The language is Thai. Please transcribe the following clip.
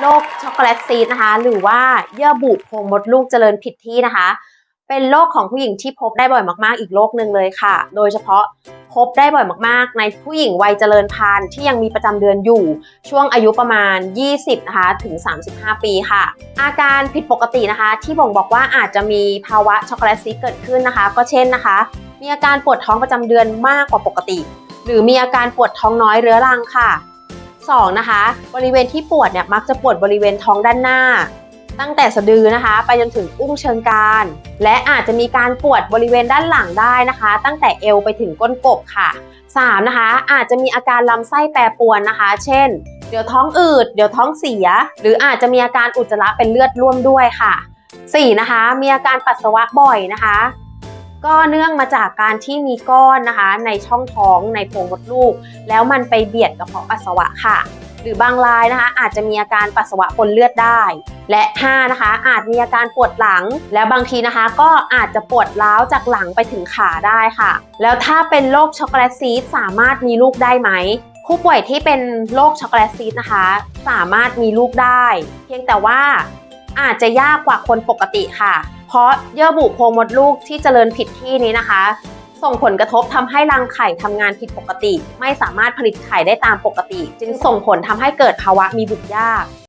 โรคช็อกโกแลตซีดนะคะ หรือว่าเยื่อบุโพรงมดลูกเจริญผิดที่นะคะ เป็นโรคของผู้หญิงที่พบได้บ่อยมากๆ อีกโรคหนึ่งเลยค่ะ โดยเฉพาะพบได้บ่อยมากๆ ในผู้หญิงวัยเจริญพันธุ์ที่ยังมีประจำเดือนอยู่ ช่วงอายุประมาณ 20 นะคะ ถึง 35 ปีค่ะ อาการผิดปกตินะคะ ที่บ่งบอกว่าอาจจะมีภาวะช็อกโกแลตซีดเกิดขึ้นนะคะ ก็เช่นนะคะ มีอาการปวดท้องประจำเดือนมากกว่าปกติ หรือมีอาการปวดท้องน้อยเรื้อรังค่ะ 2. นะคะ บริเวณที่ปวดเนี่ยมักจะปวดบริเวณท้องด้านหน้า ตั้งแต่สะดือนะคะ ไปจนถึงอุ้งเชิงกรานและอาจจะมีการปวดบริเวณด้านหลังได้นะคะ ตั้งแต่เอวไปถึงก้นกบค่ะ 3. นะคะอาจจะมีอาการลำไส้แปรปรวนนะคะ เช่น เดี๋ยวท้องอืด เดี๋ยวท้องเสีย หรืออาจจะมีอาการอุจจาระเป็นเลือดร่วมด้วยค่ะ 4. นะคะ มีอาการปัสสาวะบ่อยนะคะ ก็เนื่องมาจากการที่มีก้อนนะคะ ในช่องท้องในโพรงมดลูก แล้วมันไปเบียดกระเพาะปัสสาวะค่ะ หรือบางรายนะคะ อาจจะมีอาการปัสสาวะปนเลือดได้ และ 5 นะคะ อาจมีอาการปวดหลัง แล้วบางทีนะคะ ก็อาจจะปวดร้าวจากหลังไปถึงขาได้ค่ะ แล้วถ้าเป็นโรคช็อกโกแลตซีดสามารถมีลูกได้ไหมผู้ป่วยที่เป็นโรคช็อกโกแลตซีดนะคะ สามารถมีลูกได้ เพียงแต่ว่าอาจจะยากกว่าคนปกติค่ะ เพราะเยื่อบุโพรงมดลูกที่เจริญผิดที่นี้นะคะ ส่งผลกระทบทำให้รังไข่ทำงานผิดปกติ ไม่สามารถผลิตไข่ได้ตามปกติ จึงส่งผลทำให้เกิดภาวะมีบุตรยาก